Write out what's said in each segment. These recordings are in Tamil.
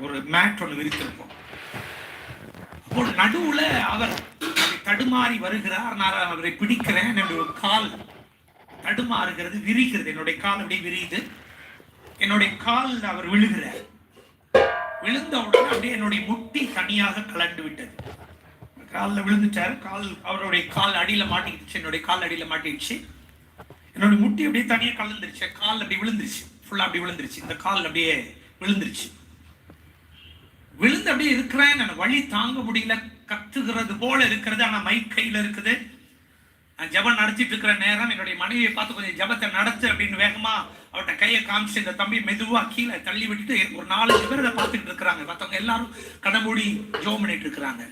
ஒரு மேட் ஒன்று விரித்திருப்போம் அப்போ நடுவுல அவர் தடுமாறி வருகிறார் நான் அவரை பிடிக்கிறேன் என்னுடைய கால் தடுமாறுகிறது விரிகிறது. என்னுடைய கால் அப்படியே விரியுது. என்னுடைய கால் அவர் விழுகிறார். விழுந்த உடனே அப்படியே என்னுடைய முட்டி தனியாக கலண்டு விட்டது. காலில் விழுந்துட்டாரு. கால் அவருடைய கால் அடியில மாட்டிக்கிடுச்சு என்னுடைய கால் அடியில மாட்டிடுச்சு என்னுடைய முட்டி அப்படியே தனியா கலந்துருச்சு. கால் அப்படி விழுந்துருச்சு. ஃபுல்லா அப்படி விழுந்துருச்சு. இந்த கால் அப்படியே விழுந்துருச்சு. விழுந்து அப்படியே இருக்கிறேன். நான் வழி தாங்க முடியல. கத்துகிறது போல இருக்கிறது. ஆனால் மைக் கையில் இருக்குது. நான் ஜெபம் நடத்திட்டு இருக்கிற நேரம் என்னுடைய மனைவியை பார்த்து கொஞ்சம் ஜெபத்தை நடத்து அப்படின்னு வேகமா அவர்கிட்ட கையை காமிச்சு இந்த தம்பி மெதுவா கீழே தள்ளி விட்டுட்டு ஒரு நாலஞ்சு பேர் அதை பார்த்துட்டு இருக்கிறாங்க. மற்றவங்க எல்லாரும் கடமூடி ஜோம் பண்ணிட்டு இருக்கிறாங்க.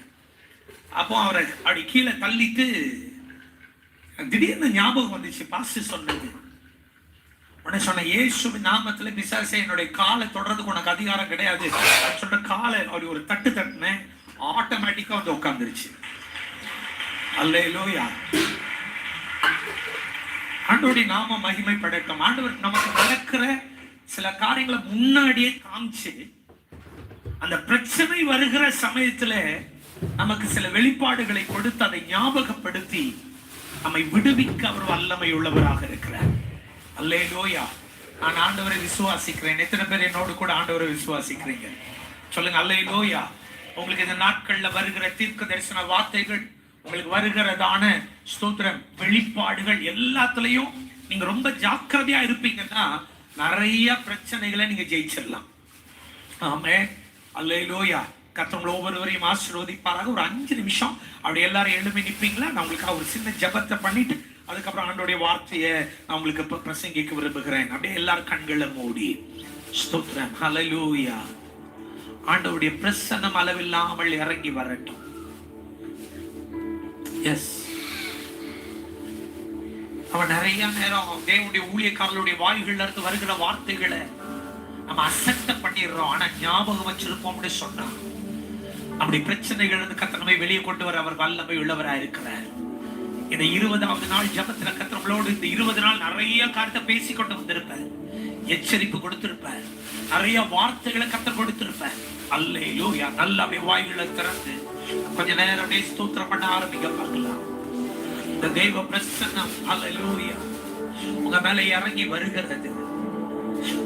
அப்போ அவரை அப்படி கீழே தள்ளிட்டு திடீர்னு ஞாபகம் வந்துச்சு. பாஸ்ட் சொன்னது. உடனே சொன்ன இயேசுவின் நாமத்துல பிசாசே என்னுடைய காலை தொடர்றதுக்கு உனக்கு அதிகாரம் கிடையாது. சொல்ற காலை அப்படி ஒரு தட்டு தட்டினேன் ஆட்டோமேட்டிக்கா வந்து உட்காந்துருச்சு அல்லையிலோயா ஆண்டோடைய நாம மகிமைப்படட்டும். ஆண்டவர் நமக்கு நடக்கிற சில காரியங்களை முன்னாடியே காமிச்சு அந்த பிரச்சனை வருகிற சமயத்துல நமக்கு சில வெளிப்பாடுகளை கொடுத்து அதை ஞாபகப்படுத்தி நம்மை விடுவிக்க அவர் வல்லமை உள்ளவராக இருக்கிறார். அல்லேலூயா. நான் ஆண்டவரை விசுவாசிக்கிறேன். எத்தனை பேர் என்னோடு கூட ஆண்டவரை விசுவாசிக்கிறீங்க? சொல்லுங்க அல்லேலூயா. உங்களுக்கு இந்த நாட்கள்ல வருகிற தீர்க்க தரிசன வார்த்தைகள் உங்களுக்கு வருகிறதான ஸ்தோத்திரம் வெளிப்பாடுகள் எல்லாத்துலயும் நீங்க ரொம்ப ஜாக்கிரதையா இருப்பீங்கன்னா நிறைய பிரச்சனைகளை நீங்க ஜெயிச்சிடலாம். ஆமே அல்லேலூயா. கத்தவங்களை ஒவ்வொருவரையும் ஆசீர்வதிப்பாராக. ஒரு அஞ்சு நிமிஷம். அப்படி எல்லாரும் எழுப்பி நிற்பீங்களா நான் உங்களுக்காக ஒரு சின்ன ஜெபத்தை பண்ணிட்டு அதுக்கப்புறம் ஆண்டோடைய வார்த்தையை நான் உங்களுக்கு இப்ப பிரசங்கிக்க விரும்புகிறேன். அப்படியே எல்லாரும் கண்களை மூடி. ஸ்தோத்திரம். ஹலலூயா ஆண்டவருடைய பிரசன்னம் அளவில்லாமல் இறங்கி வரட்டும். எஸ் அவன் நிறைய நேரம் தேவனுடைய ஊழியக்காரர்களுடைய வாய்கள்ல இருந்து வருகிற வார்த்தைகளை நம்ம அசட்ட பண்ணிடுறோம். ஆனா ஞாபகம் வச்சிருப்போம்னு சொன்னான். அப்படி பிரச்சனைகள் இருந்து கத்தனமை வெளியே கொண்டு வர அவர் வல்லமை உள்ளவராக இருக்கிறார் இந்த இருபதாவது நாள் ஜபத்துல கத்திரங்களோடு இந்த இருபது நாள் நிறைய காரியத்தை பேசி கொண்டு வந்திருப்பேன். எச்சரிப்பு கொடுத்திருப்பார் நிறைய வார்த்தைகளை கத்த கொடுத்திருப்பார் அல்லேலூயா நல்ல வாய்களை திறந்து கொஞ்ச நேரம் அப்படியே ஸ்தோத்திரம் பண்ண ஆரம்பிக்க பார்க்கலாம் இந்த தெய்வ பிரசன்னம் அல்லேலூயா. உங்க மேல இறங்கி வருகிறது.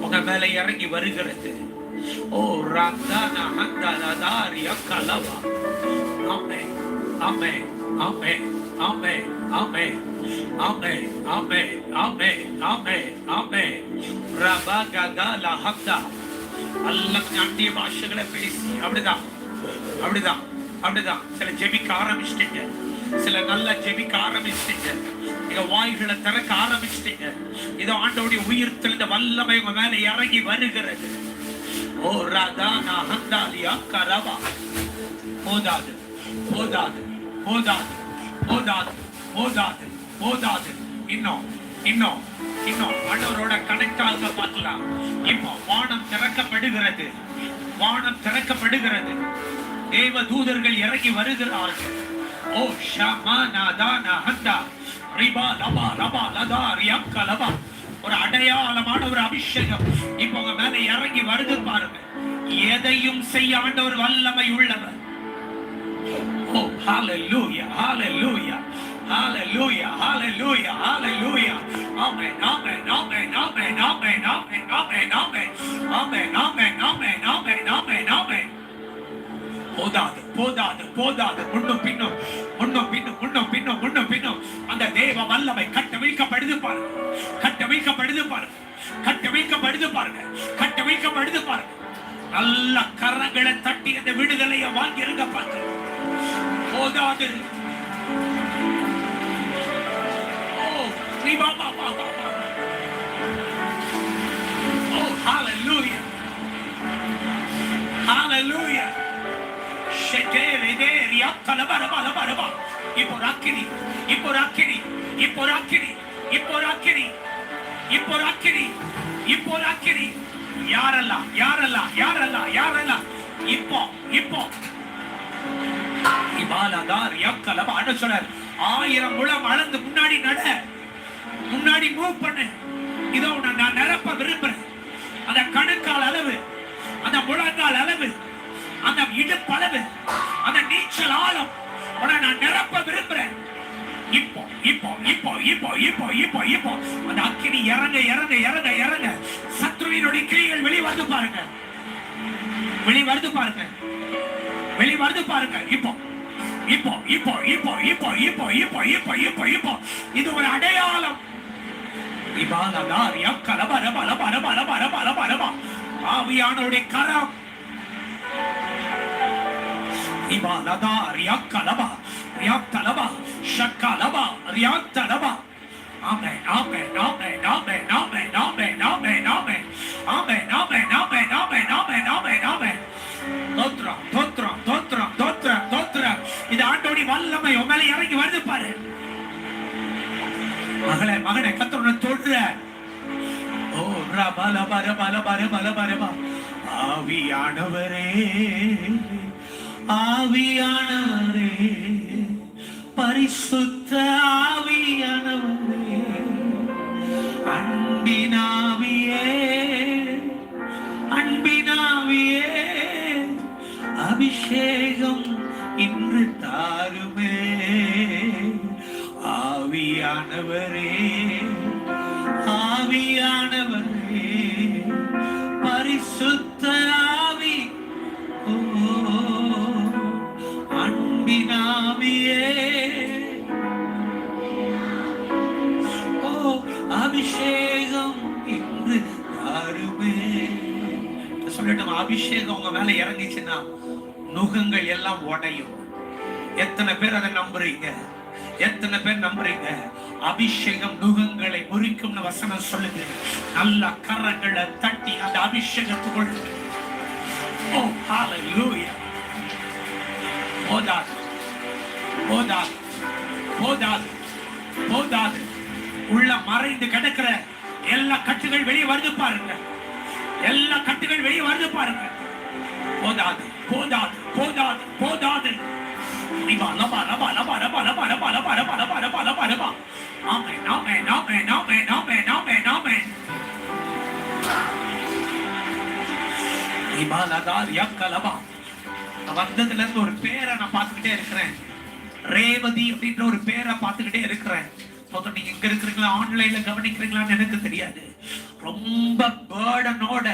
உங்க மேல இறங்கி வருகிறது. ஓ ரந்தானா ஹந்தாரி கலவா. ஆமே ஆமே ஆமே ஆமே ஆமே ஆமே ஆமே ஆமே ஆமே ஆமே ரபகதல ஹப்தா எல்லாம் ஞாண்டிய பாஷைகளை பேசி அப்படிதான். அப்படிதான். அப்படிதான். சில ஜெபிக்க ஆரம்பிச்சிட்டீங்க. சில நல்லா ஜெபிக்க ஆரம்பிச்சிட்டீங்க. நீங்க வாய்களை திறக்க ஆரம்பிச்சிட்டீங்க. இதோ ஆண்டோடைய உயிர் தெளிந்த வல்லமை உங்க மேல இறங்கி வருகிறது. ஓ ராதா ராதானா ஹந்தாலியா கரவா. போதாது. போதாது. போதாது. போதாது போதாது போதாது. இன்னும் இன்னும் இன்னும் ஆண்டவரோட கனெக்ட் ஆக பார்க்கலாம் இப்போ வானம் திறக்கப்படுகிறது. வானம் திறக்கப்படுகிறது. தேவ தூதர்கள் இறங்கி வருகிறார்கள். ஓ ஷமா நாதா நஹந்தா. ரிபா லபா லபா லதா ரியாக்கா லபா ஒரு அடையாளமான ஒரு அபிஷேகம். இப்போ உங்க மேல இறங்கி வருது பாருங்க. எதையும் செய்ய ஆண்டவர் வல்லமை உள்ளவர். Oh, hallelujah, hallelujah, hallelujah, hallelujah, hallelujah. Amen, amen, amen, amen, amen, amen, amen, amen, amen, amen, amen, amen, amen, amen. போதாது போதாது போதாது. முன்னும் பின்னும் முன்னும் பின்னும் முன்னும் பின்னும் முன்னும் பின்னும். அந்த தேவ வல்லமை கட்டவிழ்க்கப்படுது பாருங்க. கட்டவிழ்க்கப்படுது பாருங்க. கட்டவிழ்க்கப்படுது பாருங்க. கட்டவிழ்க்கப்படுது பாருங்க. நல்ல கரங்களை தட்டி அந்த விடுதலையை வாங்கி இருங்க பாருங்க. Oh, Dawkins. Oh, leave out, out, out, out, out. Oh, hallelujah. Hallelujah. Shetere de riakalabarabarabaraba. Iporakiri, Iporakiri, Iporakiri, Iporakiri, Iporakiri, Iporakiri. ಯಾರಲ್ಲ ಯಾರಲ್ಲ ಯಾರಲ್ಲ ಯಾರಲ್ಲ ಇಪ್ಪೋ ಇಪ್ಪೋ இப்போ ராக்கினி யாரெல்லாம் சொன்னார். ஆயிரம் முழம் அளந்து முன்னாடி நட. முன்னாடி மூவ் பண்ணு. இதோ உன்னை நான் நிரப்ப விரும்புறேன். அந்த கணுக்கால் அளவு அந்த முழங்கால் அளவு அந்த இடுப்பளவு அந்த நீச்சல் ஆழம் உன்னை நான் நிரப்ப விரும்புறேன். இப்போ இப்போ இப்போ இப்போ இப்போ இப்போ இப்போ. அந்த அக்கினி இறங்க இறங்க இறங்க இறங்க. சத்ருவினுடைய கிரிகள் வெளி வந்து பாருங்க. வெளி வருது பாருங்க. வெளி வருது பாருங்க. இப்போ இப்போ இப்போ இப்போ இப்போ இப்போ இப்போ இப்போ இப்போ இப்போ. இது ஒரு அடையாளம். இபாலதாரியா கலபர பல பல பல பல பல பலமா ஆவியானவருடைய கரம். இபாலதாரியா கலபா ரியாக் தலபா ஷக்கலபா ரியாக் தலபா. கத்தோட ஓ ரபா லபா ரபா லபா ரபா லபா ரபா ஆவியானவரே ஆவியானவரே பரிசுத்த ஆவியானவரே அன்பினாவியே அன்பினாவியே அபிஷேகம் இன்று தாருமே. ஆவியானவரே ஆவியானவரே பரிசுத்த ஆவி ஓ அன்பினாவியே ஓ அபிஷேகம் இன்று தாருமே. சொல்லட்டும் அபிஷேகம் உங்க மேல இறங்கிச்சுன்னா நுகங்கள் எல்லாம் உடையும். எத்தனை பேர் அதை நம்புறீங்க? எத்தனை பேர் நம்புறீங்க? அபிஷேகம் நுகங்களை முறிக்கும்னு வசனம் சொல்லுது நல்ல கரங்களை தட்டி அந்த அபிஷேகத்துக்குள் ஓ ஹalleluya போதாது போதாது போதாது போதாது உள்ள மறைந்து கிடக்கிற எல்லா கட்டுகள் வெளியே வருது பாருங்க எல்லா கட்டுகள் வெளியே வருது பாருங்க போதாது போதாது போதாது போதாது லிபா லபா லபா லபா லபா லபா லபா லபா லபா லபா லபா லபா லபா ஆமென் ஆமென் ஆமென் ஆமென் ஆமென் ஆமென் ஆமென் லிபா லதா வந்ததுல இருந்து ஒரு பேரை நான் பார்த்துக்கிட்டே இருக்கிறேன் ரேவதி அப்படின்ற ஒரு பேரை பார்த்துக்கிட்டே இருக்கிறேன். மொத்தம் நீங்க எங்க இருக்கிறீங்களா ஆன்லைன்ல கவனிக்கிறீங்களான்னு எனக்கு தெரியாது. ரொம்ப பேர்டனோட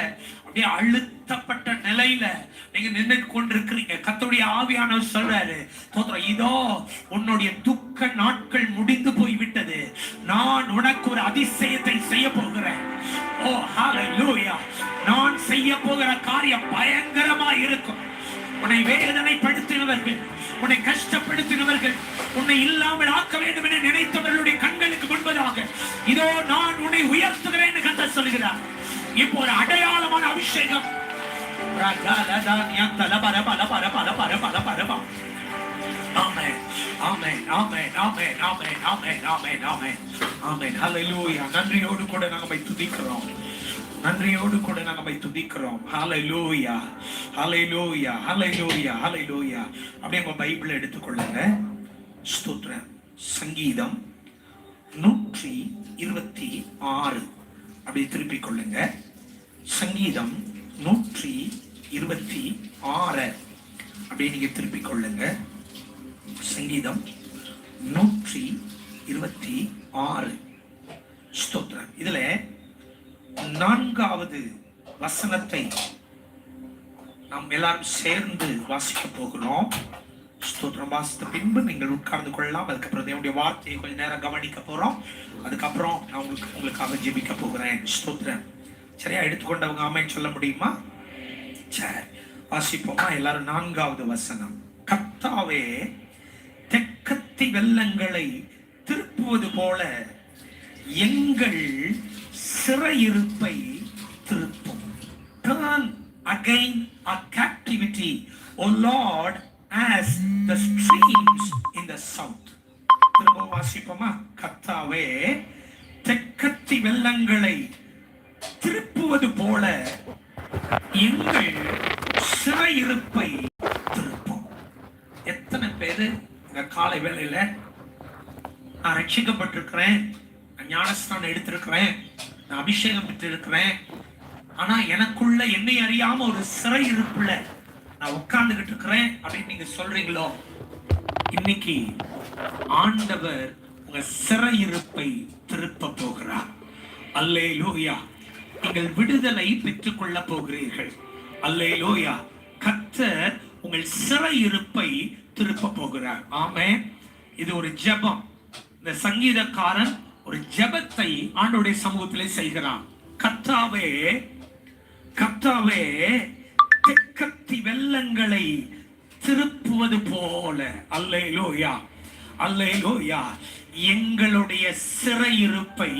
நீ அழுத்தப்பட்ட நிலையில நீங்க நின்று கொண்டிருக்கிறீங்க. கத்தோடைய ஆவியானவர் சொல்றாரு தோத்திரம் இதோ உன்னுடைய துக்க நாட்கள் முடிந்து போய் விட்டது நான் உனக்கு ஒரு அதிசயத்தை செய்ய போகிறேன் ஓ ஹalleluya நான் செய்ய போகிற காரியம் பயங்கரமா இருக்கும். உன்னை வேதனைப்படுத்தினவர்கள் உன்னை கஷ்டப்படுத்தினவர்கள் உன்னை இல்லாமல் ஆக்க வேண்டும் என நினைத்தவர்களுடைய கண்களுக்கு முன்பதாக இதோ நான் உன்னை உயர்த்துகிறேன் என்று கத்த சொல்கிறார் இப்போ ஒரு அடையாளமான அபிஷேகம். ஆமென். ஆமென். ஆமென். ஆமென். ஆமென். ஆமென். ஆமென். ஆமென். ஆமென். ஹalleluya நன்றியோடு கூட நாங்க போய் துதிக்கிறோம். நன்றியோடு கூட நாங்க போய் துதிக்கிறோம். ஹalleluya ஹalleluya ஹalleluya ஹalleluya அப்படியே உங்க பைபிள் எடுத்துக்கொள்ளுங்க. ஸ்தோத்திரம். சங்கீதம் நூற்றி இருபத்தி ஆறு. அப்படியே திருப்பிக் கொள்ளுங்க. சங்கீதம் நூற்றி இருபத்தி ஆறு. அப்படியே நீங்க திருப்பிக் கொள்ளுங்க. சங்கீதம் நூற்றி இருபத்தி ஆறு. ஸ்தோத்திரம். இதுல நான்காவது வசனத்தை நாம் எல்லாரும் சேர்ந்து வாசிக்க போகிறோம். ஸ்தோத்திரம். வாசித்த பின்பு நீங்கள் உட்கார்ந்து கொள்ளலாம். அதுக்கப்புறம் தேவனுடைய வார்த்தையை கொஞ்ச நேரம் கவனிக்க போறோம். அதுக்கப்புறம் நான் உங்களுக்கு உங்களுக்காக ஜெபிக்க போகிறேன். ஸ்தோத்திரம். சரியா எடுத்துக்கொண்டவங்க ஆமைன்னு சொல்ல முடியுமா? சரி வாசிப்போமா எல்லாரும் நான்காவது வசனம். கத்தாவே தெக்கத்தி வெள்ளங்களை திருப்புவது போல எங்கள் சிறையிருப்பை திருப்பும். Turn அகைன் அ captivity o lord as the streams in the south திரும்ப வாசிப்போமா? கத்தாவே தெக்கத்தி வெள்ளங்களை திருப்புவது போல எங்கள் சிறையிருப்பை திருப்போம். எத்தனை பேரு இந்த காலை வேலையில நான் ரட்சிக்கப்பட்டிருக்கிறேன் நான் ஞானஸ்தானம் எடுத்திருக்கிறேன் நான் அபிஷேகம் பெற்றிருக்கிறேன். ஆனா எனக்குள்ள என்னை அறியாம ஒரு சிறை இருப்புல நான் உட்கார்ந்துகிட்டு இருக்கிறேன் அப்படின்னு நீங்க சொல்றீங்களோ? இன்னைக்கு ஆண்டவர் உங்க சிறையிருப்பை திருப்ப போகிறார். லோகியா நீங்கள் விடுதலை பெற்றுக்கொள்ள போகிறீர்கள். அல்லேலூயா. கத்தர் உங்கள் சிறையிருப்பை திருப்ப போகிறார். ஆமே இது ஒரு ஜெபம். இந்த சங்கீதக்காரன் ஒரு ஜெபத்தை ஆண்டோடைய சமூகத்திலே செய்கிறான். கத்தாவே கத்தாவே தெற்கத்தி வெள்ளங்களை திருப்புவது போல. அல்லேலூயா. அல்லேலூயா. எங்களுடைய சிறையிருப்பை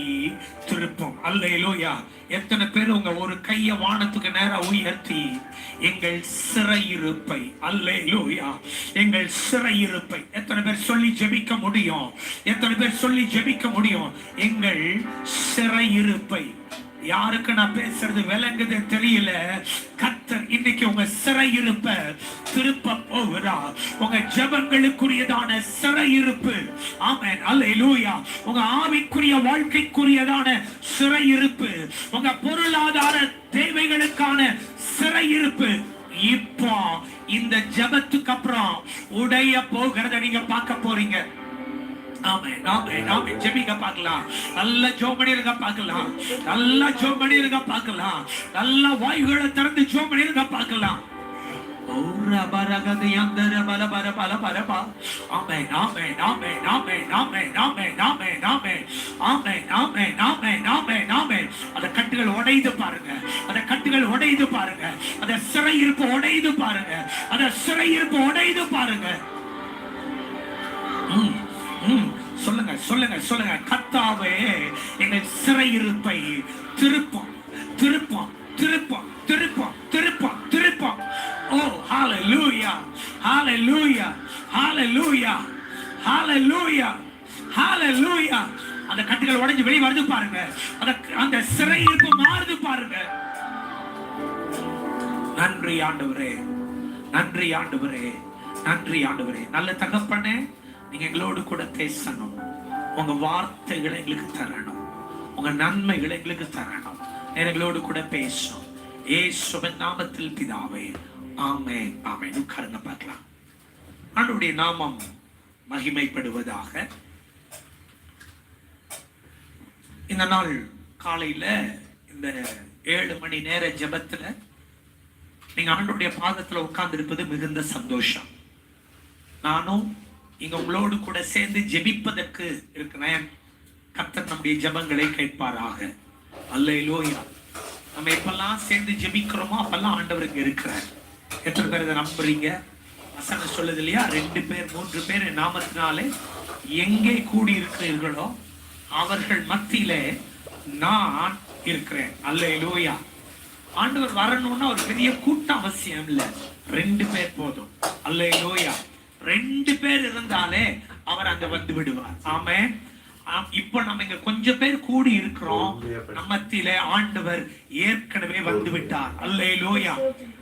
திருப்பும். அல்லேலூயா. எத்தனை பேர் உங்க ஒரு கைய வானத்துக்கு நேரம் உயர்த்தி எங்கள் சிறையிருப்பை அல்லேலூயா. எங்கள் சிறையிருப்பை. எத்தனை பேர் சொல்லி ஜெபிக்க முடியும்? எத்தனை பேர் சொல்லி ஜெபிக்க முடியும்? எங்கள் சிறையிருப்பை யாருக்கு நான் பேசுறது விளங்குது தெரியல. கத்தர் இன்னைக்கு உங்க சிறையிருப்ப திருப்ப போகுதா? உங்க ஜெபங்களுக்குரியதான சிறையிருப்பு. அல்ல அல்லேலூயா. உங்க ஆவிக்குரிய வாழ்க்கைக்குரியதான சிறையிருப்பு. உங்க பொருளாதார தேவைகளுக்கான சிறையிருப்பு. இப்போ இந்த ஜெபத்துக்கு அப்புறம் உடைய போகிறத நீங்க பார்க்க போறீங்க. ஆமாம் ஆமாம் ஆமாம் ஜெபிக்க பார்க்கலாம் நல்லா ஜோம் பண்ணிருக்க பார்க்கலாம் நல்லா ஜோம் பண்ணிருக்க பார்க்கலாம் நல்லா வாய்களை திறந்து ஜோம் பண்ணிருக்க பார்க்கலாம் உடையுது பாருங்க அந்த கட்டுகள் உடையுது பாருங்க அந்த சிறையிருப்பு உடையுது பாருங்க அந்த சிறையிருப்பு உடையுது பாருங்க ம் சொல்லுங்க சொல்லுங்க சொல்லுங்க. கத்தாவே எங்கள் சிறையிருப்பை திருப்பம் திருப்பம் திருப்பம் திருப்பம் திருப்பம் திருப்பம் ஓ ஹalleluya ஹalleluya ஹalleluya ஹalleluya ஹalleluya. அந்த கட்டுகள் உடைஞ்சு வெளியே வருது பாருங்க. அந்த அந்த சிறையிருப்பு மாறுது பாருங்க. நன்றி ஆண்டவரே நன்றி ஆண்டவரே நன்றி ஆண்டவரே. நல்ல தகப்பனே நீங்க எங்களோடு கூட பேசணும். உங்க வார்த்தைகளை எங்களுக்கு தரணும். உங்க நன்மைகளை எங்களுக்கு தரணும். எங்களோடு கூட பேசணும். சுபன் நாமத்தில் பிதாவே ஆமே ஆமே உட்காருங்க பார்க்கலாம். ஆண்டுடைய நாமம் மகிமைப்படுவதாக. இந்த நாள் காலையில இந்த ஏழு மணி நேர ஜபத்துல நீங்க ஆண்டுடைய பாதத்துல உட்கார்ந்து இருப்பது மிகுந்த சந்தோஷம். நானும் இங்கே உங்களோடு கூட சேர்ந்து ஜெபிப்பதற்கு இருக்கிறேன் கர்த்தர் நம்முடைய ஜபங்களை கேட்பாராக. லோயா நம்ம எப்பெல்லாம் சேர்ந்து ஜெபிக்கிறோமோ அப்பெல்லாம் ஆண்டவருக்கு இருக்கிறார். எத்தனை பேர் இதை நம்புறீங்க? வசனம் சொல்லுது இல்லையா? ரெண்டு பேர் மூன்று பேர் நாமத்தினாலே எங்கே கூடி இருக்கிறீர்களோ அவர்கள் மத்தியிலே நான் இருக்கிறேன். அல்லேலூயா. ஆண்டவர் வரணும்னா ஒரு பெரிய கூட்டம் அவசியம் இல்லை. ரெண்டு பேர் போதும். அல்லேலூயா. ரெண்டு பேர் இருந்தாலே அவர் அங்க வந்து விடுவார். ஆமே இப்போ நம்ம இங்க கொஞ்சம் பேர் கூடி இருக்கிறோம். நம்ம ஆண்டவர் ஏற்கனவே வந்து விட்டார். அல்லேலூயா.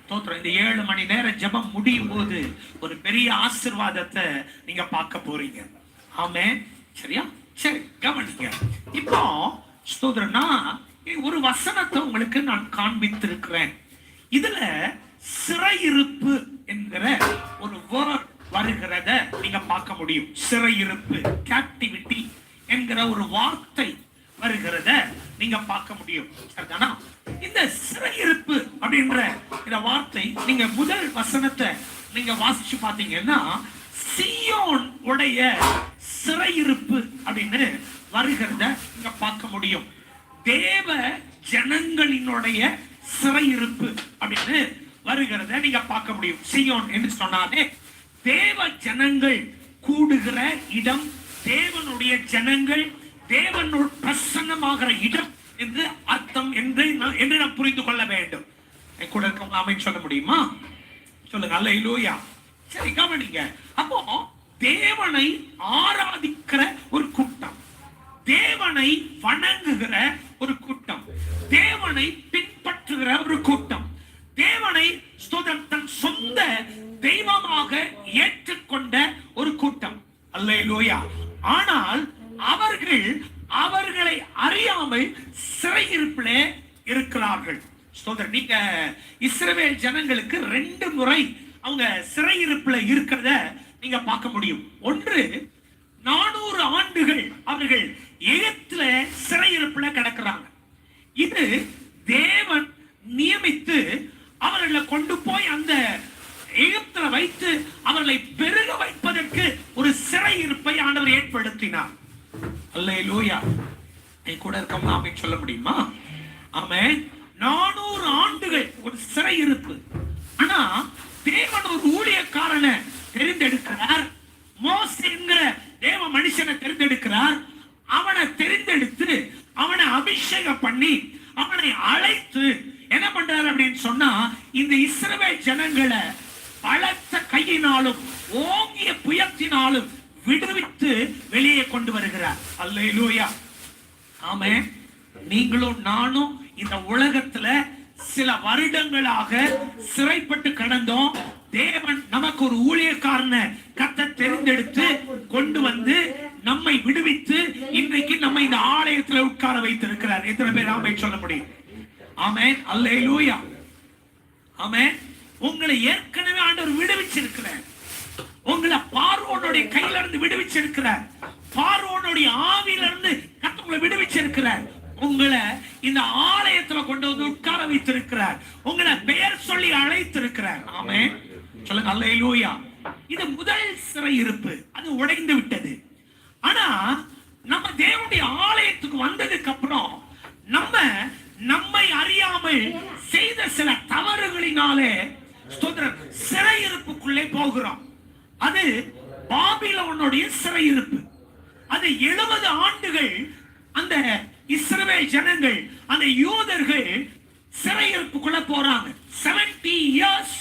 தோத்திரம் இந்த ஏழு மணி நேரம் ஜெபம் முடியும் போது ஒரு பெரிய ஆசீர்வாதத்தை நீங்க பார்க்க போறீங்க. ஆமே சரியா? சரி கவனிங்க. இப்போ ஸ்தோத்திரம்னா ஒரு வசனத்தை உங்களுக்கு நான் காண்பித்திருக்கிறேன். இதுல சிறையிருப்பு என்கிற ஒரு வேர்ட் வருகிறத நீங்க பார்க்க முடியும். சிறையிருப்பு கேப்டிவிட்டி என்கிற ஒரு வார்த்தை வருகிறத நீங்க பார்க்க முடியும். சரிதானா? இந்த சிறையிருப்பு அப்படின்ற இந்த வார்த்தை நீங்க முதல் வசனத்தை நீங்க வாசிச்சு பாத்தீங்கன்னா சியோன் உடைய சிறையிருப்பு அப்படின்னு வருகிறத நீங்க பார்க்க முடியும். தேவ ஜனங்களினுடைய சிறையிருப்பு அப்படின்னு வருகிறத நீங்க பார்க்க முடியும். சியோன் என்று சொன்னாலே தேவ ஜனங்கள் கூடுகிற இடம் தேவனுடைய ஜனங்கள் தேவனுள் பிரசன்னமாகிற இடம் என்று அர்த்தம் என்று என்று நாம் புரிந்து கொள்ள வேண்டும். கூட இருக்கவங்க அமைன்னு சொல்ல முடியுமா? சொல்லுங்க அல்ல இல்லையா சரி கவனிங்க. அப்போ தேவனை ஆராதிக்கிற ஒரு கூட்டம் தேவனை வணங்குகிற ஒரு கூட்டம் தேவனை பின்பற்றுகிற ஒரு கூட்டம் தேவனை தன் சொந்த தெய்வமாக ஏற்றுக்கொண்ட ஒரு கூட்டம். அல்லேலூயா. ஆனால் அவர்கள் அவர்களை அறியாமல் சிறையிருப்பிலே இருக்கிறார்கள். ஸ்தோத்திரம் நீங்க இஸ்ரவேல் ஜனங்களுக்கு ரெண்டு முறை அவங்க சிறையிருப்புல இருக்கிறத நீங்க பார்க்க முடியும். ஒன்று நானூறு ஆண்டுகள் அவர்கள் எகத்துல சிறையிருப்புல கிடக்குறாங்க. இது தேவன் நியமித்து அவர்களை கொண்டு போய் அந்த வைத்து அவர்களை பெருக வைப்பதற்கு ஒரு சிறை இருப்பை ஆண்டவர் ஏற்படுத்தினார். அல்லே லூயா என் கூட இருக்கவங்க ஆமென் சொல்ல முடியுமா? ஆமே நானூறு ஆண்டுகள் ஒரு சிறை இருப்பு. ஆனா தேவன் ஒரு ஊழியக்காரனை தெரிந்தெடுக்கிறார். மோசே என்கிற தேவ மனுஷனை தெரிந்தெடுக்கிறார். அவனை தெரிந்தெடுத்து அவனை அபிஷேகம் பண்ணி அவனை அழைத்து என்ன பண்றாரு அப்படின்னு சொன்னா இந்த இஸ்ரவேல் ஜனங்களை பலத்த கையினாலும் ஓங்கிய புயத்தினாலும் விடுவித்து வெளியே கொண்டு வருகிறார். அல்லேலூயா. ஆமே நீங்களும் நானும் இந்த உலகத்துல சில வருடங்களாக சிறைப்பட்டு கடந்தோம். தேவன் நமக்கு ஒரு ஊழியக்காரனை கத்த தெரிந்தெடுத்து கொண்டு வந்து நம்மை விடுவித்து இன்றைக்கு நம்ம இந்த ஆலயத்துல உட்கார வைத்திருக்கிறார். எத்தனை பேர் ஆமை சொல்ல முடியும்? ஆமேன். அல்லேலூயா. ஆமேன். உங்களை ஏற்கனவே ஆண்டவர் விடுவிச்சிருக்கிறார். உங்களை பார்வோனுடைய கையில இருந்து விடுவிச்சிருக்கிறார். பார்வோனுடைய ஆவியில இருந்து கர்த்தர் உங்களை விடுவிச்சிருக்கிறார். உங்களை இந்த ஆலயத்துல கொண்டு வந்து உட்கார வைத்திருக்கிறார். உங்களை பெயர் சொல்லி அழைத்திருக்கிறார். ஆமே சொல்லுங்க அல்லேலூயா. இது முதல் சிறை இருப்பு. அது உடைந்து விட்டது. ஆனா நம்ம தேவனுடைய ஆலயத்துக்கு வந்ததுக்கு அப்புறம் நம்ம நம்மை அறியாமல் செய்த சில தவறுகளினாலே ஸ்தோத்திரம். சிறையிருப்புக்குள்ளே போகிறோம். அது பாபிலோனுடைய சிறையிருப்பு. அது எழுபது ஆண்டுகள் அந்த இஸ்ரவேல் ஜனங்கள் அந்த யூதர்கள் சிறையிருப்புக்குள்ள போறாங்க. 70 இயர்ஸ்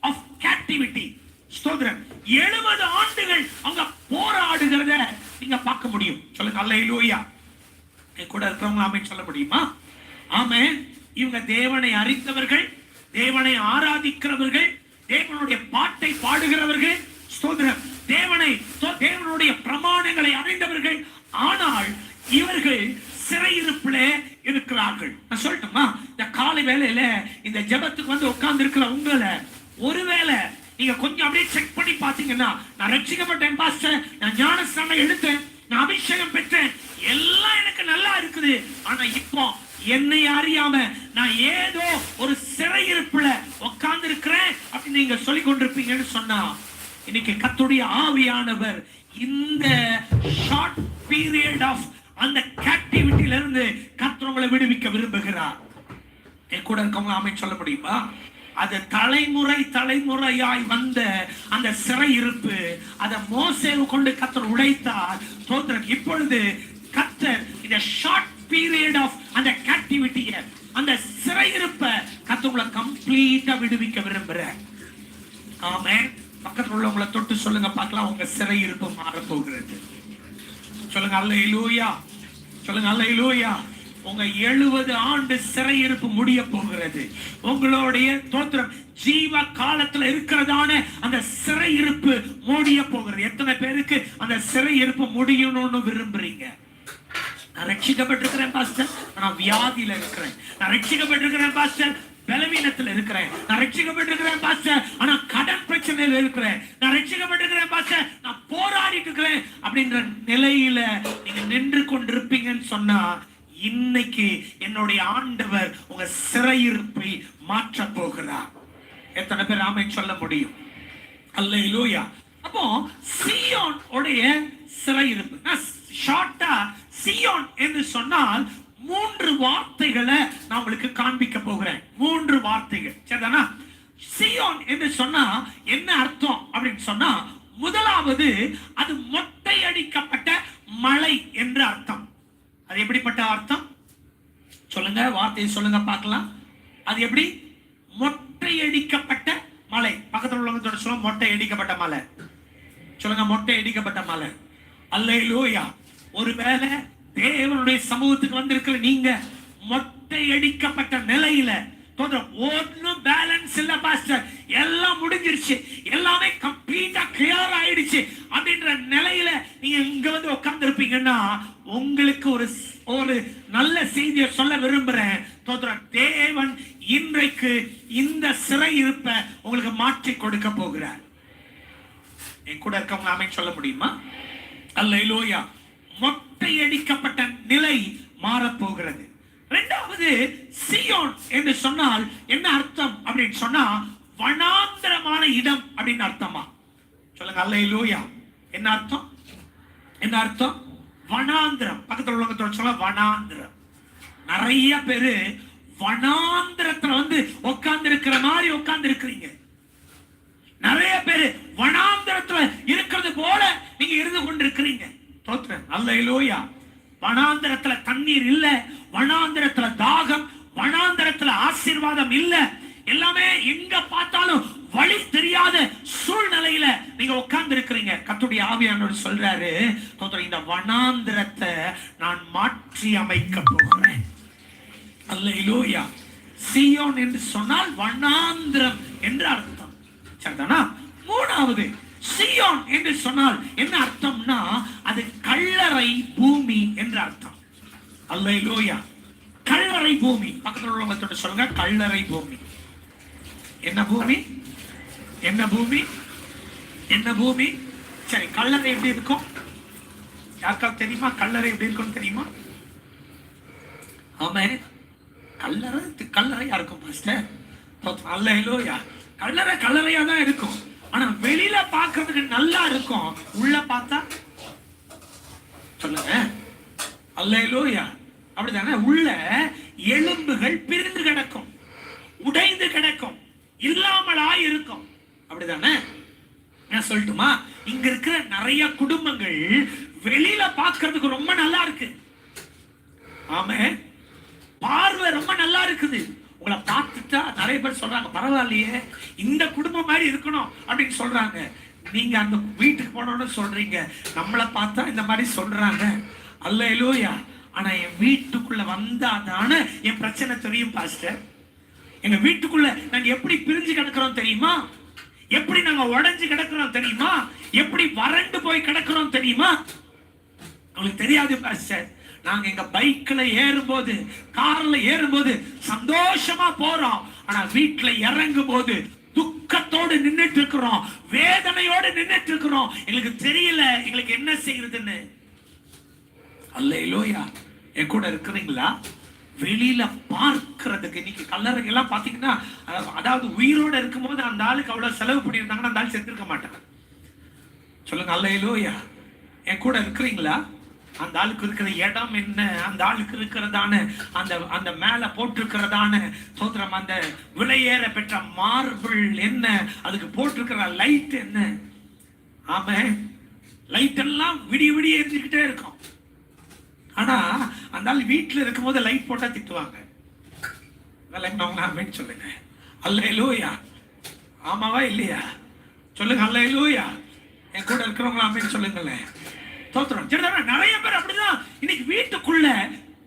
ஆஃப் கேப்டிவிட்டி ஸ்தோத்திரம். எழுபது ஆண்டுகள் அவங்க போராடுகிறத நீங்க பார்க்க முடியும். சொல்லுங்க அல்ல இல்லையா கூட இருக்கிறவங்க ஆமென் சொல்ல முடியுமா? ஆமே இவங்க தேவனை அறிந்தவர்கள் தேவனை ஆராதிக்கிறவர்கள் தேவனுடைய பாட்டை பாடுகிறவர்கள் ஸ்தோத்திரம். தேவனை தேவனுடைய பிரமாணங்களை அறிந்தவர்கள் ஆனால் இவர்கள் சிறையிருப்பிலே இருக்கிறார்கள். நான் சொல்லட்டுமா? இந்த காலை வேலையில இந்த ஜெபத்துக்கு வந்து உட்கார்ந்து இருக்கிற உங்களை ஒருவேளை நீங்க கொஞ்சம் அப்படியே செக் பண்ணி பாத்தீங்கன்னா நான் ரட்சிக்கப்பட்டேன் பாஸ்டர் நான் ஞானஸ்தானம் எடுத்தேன் நான் அபிஷேகம் பெற்றேன். எல்லாம் எனக்கு நல்லா இருக்குது. ஆனா இப்போ என்னை அறியாம நான் ஏதோ ஒரு சிறையிருப்புல உட்கார்ந்து இருக்கிறேன் அப்படின்னு நீங்க சொல்லி கொண்டிருப்பீங்கன்னு சொன்னா இன்னைக்கு கத்துடைய ஆவியானவர் இந்த ஷார்ட் பீரியட் ஆஃப் அந்த கேக்டிவிட்டியில இருந்து கர்த்தர் உங்களை விடுவிக்க விரும்புகிறார். என் கூட இருக்கவங்க அமை சொல்ல முடியுமா? அது தலைமுறை தலைமுறையாய் வந்த அந்த சிறை இருப்பு அதை மோசேவு கொண்டு கத்தர் உடைத்தார். தோத்திரம் இப்பொழுது கத்தர் இந்த ஷார்ட் பீரியட் ஆஃப் அந்த கேப்டிவிட்டிய அந்த சிறையிருப்ப கத்துக்குள்ள கம்ப்ளீட்டா விடுவிக்க விரும்புறேன் ஆமே பக்கத்துல உள்ளவங்களை தொட்டு சொல்லுங்க பார்க்கலாம் உங்க சிறையிருப்பு மாற போகிறது சொல்லுங்க அல்ல இலூயா சொல்லுங்க அல்ல இலூயா உங்க எழுபது ஆண்டு சிறையிருப்பு முடிய போகிறது. உங்களுடைய தோத்திரம் ஜீவ காலத்துல இருக்கிறதான அந்த சிறையிருப்பு முடிய போகிறது. எத்தனை பேருக்கு அந்த சிறையிருப்பு முடியணும்னு விரும்புறீங்க? நான் ரட்சிக்கப்பட்டிருக்கிறேன் பாஸ்டர். நான் வியாதியில இருக்கிறேன். நான் ரட்சிக்கப்பட்டிருக்கிறேன் பாஸ்டர். பலவீனத்தில் இருக்கிறேன். நான் ரட்சிக்கப்பட்டிருக்கிறேன் பாஸ்டர். ஆனா கடன் பிரச்சனையில இருக்கிறேன். நான் ரட்சிக்கப்பட்டிருக்கிறேன் பாஸ்டர். நான் போராடிட்டு இருக்கிறேன் அப்படின்ற நிலையில நீங்க நின்று கொண்டிருப்பீங்கன்னு சொன்னா இன்னைக்கு என்னுடைய ஆண்டவர் உங்க சிறையிருப்பை மாற்ற போகிறார். எத்தனை பேர் ஆமை சொல்ல முடியும்? அல்லேலூயா. அப்போ சியோன் உடைய சிறையிருப்பு. நான் ஷார்ட்டா சியோன் என்று சொன்னால் மூன்று வார்த்தைகளை நான் உங்களுக்கு காண்பிக்க போகிறேன். மூன்று வார்த்தைகள். சரிதானா? சியோன் என்று சொன்னா என்ன அர்த்தம் அப்படின்னு சொன்னா முதலாவது அது மொட்டை அடிக்கப்பட்ட மலை என்று அர்த்தம். அது எப்படிப்பட்ட அர்த்தம்? சொல்லுங்க வார்த்தையை சொல்லுங்க பார்க்கலாம். அது எப்படி? மொட்டை அடிக்கப்பட்ட மலை. பக்கத்துல உள்ளவங்க சொல்ல மொட்டை அடிக்கப்பட்ட மலை. சொல்லுங்க மொட்டை அடிக்கப்பட்ட மலை. அல்லேலூயா. ஒருவேளை தேவனுடைய சமூகத்துக்கு வந்திருக்கிற நீங்க மொட்டை அடிக்கப்பட்ட நிலையில தோன்றும் ஒன்னும் பேலன்ஸ் இல்ல பாஸ்டர் எல்லாம் முடிஞ்சிருச்சு. எல்லாமே கம்ப்ளீட்டா கிளியர் ஆயிடுச்சு அப்படின்ற நிலையில நீங்க இங்க வந்து உட்கார்ந்து இருப்பீங்கன்னா உங்களுக்கு ஒரு ஒரு நல்ல செய்தியை சொல்ல விரும்புறேன். தோத்திரம் தேவன் இன்றைக்கு இந்த சிறை இருப்ப உங்களுக்கு மாற்றி கொடுக்க போகிறார். என் கூட இருக்கவங்க அமைச்சு சொல்ல முடியுமா? அல்ல இலோயா மொட்டையடிக்கப்பட்ட நிலை மாறப்போகிறது. இரண்டாவது சியோன் என்று சொன்னால் என்ன அர்த்தம் அப்படின்னு சொன்னா வனாந்திரமான இடம் அப்படின்னு அர்த்தமா? சொல்லுங்க அல்லேலூயா. என்ன அர்த்தம்? என்ன அர்த்தம்? வனாந்திரம். பக்கத்துல உள்ளவங்க சொல்ல வனாந்திரம். நிறைய பேரு வனாந்திரத்துல வந்து உட்கார்ந்து இருக்கிற மாதிரி உட்கார்ந்து இருக்கிறீங்க நிறைய பேரு வனாந்திரத்துல இருக்கிறது போல நீங்க இருந்து கொண்டிருக்கிறீங்க. தோத்துறேன் அல்ல வனாந்திரத்துல தண்ணீர் இல்ல வனாந்திரத்துல தாகம் வனாந்திரத்துல ஆசீர்வாதம் இல்ல. எல்லாமே எங்க பார்த்தாலும் வழி தெரியாத சூழ்நிலையில நீங்க உட்கார்ந்து இருக்கிறீங்க கத்துடைய ஆவியானவர் சொல்றாரு தோத்துறேன் இந்த வனாந்திரத்தை நான் மாற்றி அமைக்க போகிறேன். அல்லேலூயா. சியோன் என்று சொன்னால் வனாந்திரம் என்று அர்த்தம். சரிதானா? மூணாவது சியோன் என்று சொன்னால் என்ன அர்த்தம்னா அது கல்லறை பூமி என்று அர்த்தம். அல்லேலூயா. கல்லறை பூமி. பக்கத்துல உள்ளவங்க சொல்லுங்க கல்லறை பூமி. என்ன பூமி? என்ன பூமி? என்ன பூமி? சரி கல்லறை எப்படி இருக்கும்? யாருக்காவது தெரியுமா? கல்லறை எப்படி இருக்கும் தெரியுமா? ஆமே. கல்லறை கல்லறையா இருக்கும் பாஸ்டர் இல்லையா கல்லறை கல்லறையா தான் இருக்கும். ஆனா வெளியில நல்லா இருக்கும். உள்ள பார்த்தா சொல்லுங்க. அல்லையிலோயா அப்படிதானே உள்ள எலும்புகள் பிரிந்து கிடக்கும். உடைந்து கிடக்கும். இல்லாமலா இருக்கும். அப்படிதானே நான் சொல்லட்டுமா? இங்க இருக்கிற நிறைய குடும்பங்கள் வெளியில பாக்குறதுக்கு ரொம்ப நல்லா இருக்கு. ஆமே பார்வை ரொம்ப நல்லா இருக்குது. உங்களை பார்த்துட்டா நிறைய பேர் சொல்றாங்க பரவாயில்லையே இந்த குடும்பம் மாதிரி இருக்கணும் அப்படின்னு சொல்றாங்க. நீங்க அந்த வீட்டுக்கு போனோம்னு சொல்றீங்க. நம்மளை பார்த்தா இந்த மாதிரி சொல்றாங்க. அல்ல ஆனா என் வீட்டுக்குள்ள வந்தாதான என் பிரச்சனை தெரியும் பாஸ்டர். எங்க வீட்டுக்குள்ள நாங்க எப்படி பிரிஞ்சு கிடக்குறோம் தெரியுமா? எப்படி நாங்க உடஞ்சு கிடக்குறோம் தெரியுமா? எப்படி வறண்டு போய் கிடக்குறோம் தெரியுமா? உங்களுக்கு தெரியாது பாஸ்டர். நாங்க எங்க பைக்ல ஏறும்போது கார்ல ஏறும்போது சந்தோஷமா போறோம். ஆனா வீட்டுல இறங்கும் போது துக்கத்தோடு நின்றுட்டு இருக்கிறோம் வேதனையோடு நின்றுட்டு இருக்கிறோம் எங்களுக்கு தெரியல எங்களுக்கு என்ன செய்யறதுன்னு அல்லையிலோயா என் கூட இருக்கிறீங்களா? வெளியில பார்க்கறதுக்கு. இன்னைக்கு கல்லறை எல்லாம் பாத்தீங்கன்னா அதாவது- அதாவது உயிரோட இருக்கும்போது அந்த ஆளுக்கு அவ்வளவு செலவு பண்ணியிருந்தாங்கன்னா அந்த ஆள் செத்துருக்க மாட்டாங்க சொல்லுங்க அல்லையிலோயா என் கூட இருக்கிறீங்களா? அந்த ஆளுக்கு இருக்கிற இடம் என்ன? அந்த ஆளுக்கு இருக்கிறதான அந்த அந்த மேலே போட்டிருக்கிறதான சோத்திரம் அந்த விலையேற பெற்ற மார்பிள் என்ன? அதுக்கு போட்டிருக்கிற லைட் என்ன? ஆமா லைட் எல்லாம் விடிய விடிய எரிஞ்சுக்கிட்டே இருக்கும். ஆனா அந்த ஆள் வீட்டில் இருக்கும்போது லைட் போட்டா திட்டுவாங்க. விளங்கினவங்க ஆமேன்னு சொல்லுங்க. அல்ல ஆமாவா இல்லையா? சொல்லுங்க அல்ல என் கூட இருக்கிறவங்க அப்படின்னு சொல்லுங்களேன். தோத்துறோம் சரிதானே நிறைய பேர் அப்படிதான். இன்னைக்கு வீட்டுக்குள்ள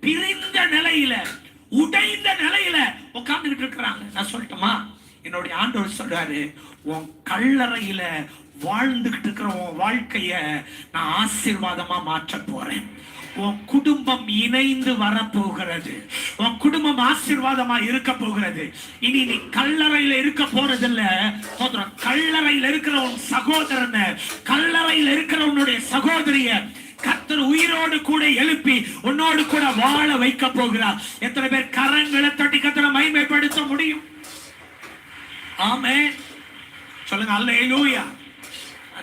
பிரிந்த நிலையில உடைந்த நிலையில உட்கார்ந்துகிட்டு இருக்கிறாங்க. நான் சொல்லட்டுமா? என்னுடைய ஆண்டவர் சொல்றாரு உன் கல்லறையில வாழ்ந்துகிட்டு இருக்கிற உன் வாழ்க்கைய நான் ஆசீர்வாதமா மாற்ற போறேன். உன் குடும்பம் இணைந்து வரப்போகிறது. உன் குடும்பம் ஆசீர்வாதமா இருக்க போகிறது. இனி நீ கல்லறையில இருக்க போறதில்ல. கல்லறையில் கல்லறையில இருக்கிற உன் சகோதரனை கல்லறையில இருக்கிற உன்னுடைய சகோதரிய கத்தர் உயிரோடு கூட எழுப்பி உன்னோடு கூட வாழ வைக்க போகிறார். எத்தனை பேர் கரங்களை தட்டி கத்தரை மைமைப்படுத்த முடியும்? ஆமே சொல்லுங்க அல்ல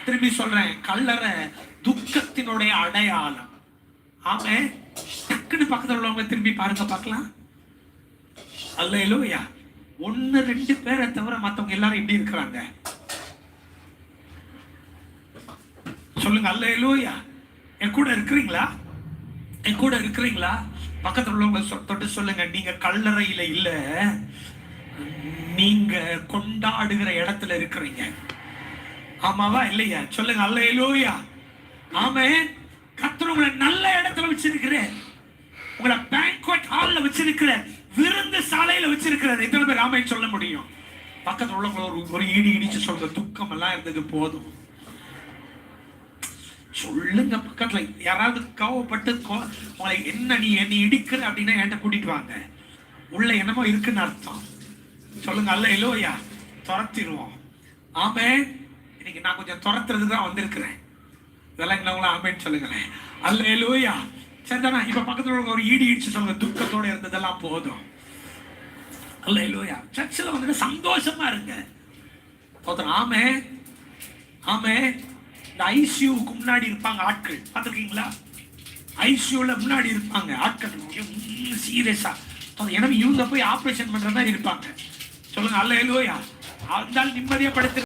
திரும்பி சொல்றேன் கல்லறை துக்கத்தினுடைய அடையாளம். ஆமே டக்குன்னு பக்கத்தில் உள்ளவங்க திரும்பி பாருங்க பார்க்கலாம். அல்ல இல்லையா ஒன்று ரெண்டு பேரை தவிர மற்றவங்க எல்லாரும் எப்படி இருக்கிறாங்க. சொல்லுங்க அல்லேலூயா. என் கூட இருக்கிறீங்களா? என் கூட இருக்கிறீங்களா? பக்கத்தில் உள்ளவங்க தொட்டு சொல்லுங்க. நீங்க கல்லறையில இல்ல. நீங்க கொண்டாடுகிற இடத்துல இருக்கிறீங்க. ஆமாவா இல்லையா? சொல்லுங்க அல்லேலூயா. ஆமே கர்த்தர் உங்களை நல்ல இடத்துல வச்சிருக்கிறேன் உங்களை பேங்க்வெட் ஹாலில் வச்சிருக்கிற விருந்து சாலையில வச்சிருக்கிறார். எத்தனை பேர் ஆமைன்னு சொல்ல முடியும்? பக்கத்துல உள்ளவங்க ஒரு ஒரு இடி இடிச்சு சொல்ற துக்கம் எல்லாம் இருந்தது போதும். சொல்லுங்க பக்கத்துல. யாராவது கோவப்பட்டு கோ- உங்களை என்ன நீ என்னை இடிக்கிற அப்படின்னா என்கிட்ட கூட்டிட்டு வாங்க. உள்ள என்னமோ இருக்குன்னு அர்த்தம். சொல்லுங்க அல்ல இல்லையா துரத்திடுவோம். ஆமே இன்னைக்கு நான் கொஞ்சம் துரத்துறதுக்கு தான் வந்திருக்கிறேன். இதெல்லாம் இங்களவங்களும் ஆமேன்னு சொல்லுங்களேன். அல்ல லூயா சரிதானா இப்ப பக்கத்துல உள்ள ஒரு ஈடி இடிச்சு சொல்லுங்க துக்கத்தோட இருந்ததெல்லாம் போதும். அல்ல லூயா சர்ச்சில் வந்துட்டு சந்தோஷமா இருங்க. ஒருத்தர் ஆமே ஆமே இந்த ஐசியூவுக்கு முன்னாடி இருப்பாங்க ஆட்கள். பார்த்துருக்கீங்களா? ஐசியூல முன்னாடி இருப்பாங்க ஆட்கள். சீரியஸாக எனவே இவங்க போய் ஆபரேஷன் பண்ணுற மாதிரி இருப்பாங்க. சொல்லுங்க அல்ல எழுவையா அந்த நிம்மதியாக நிம்மதியா படுத்து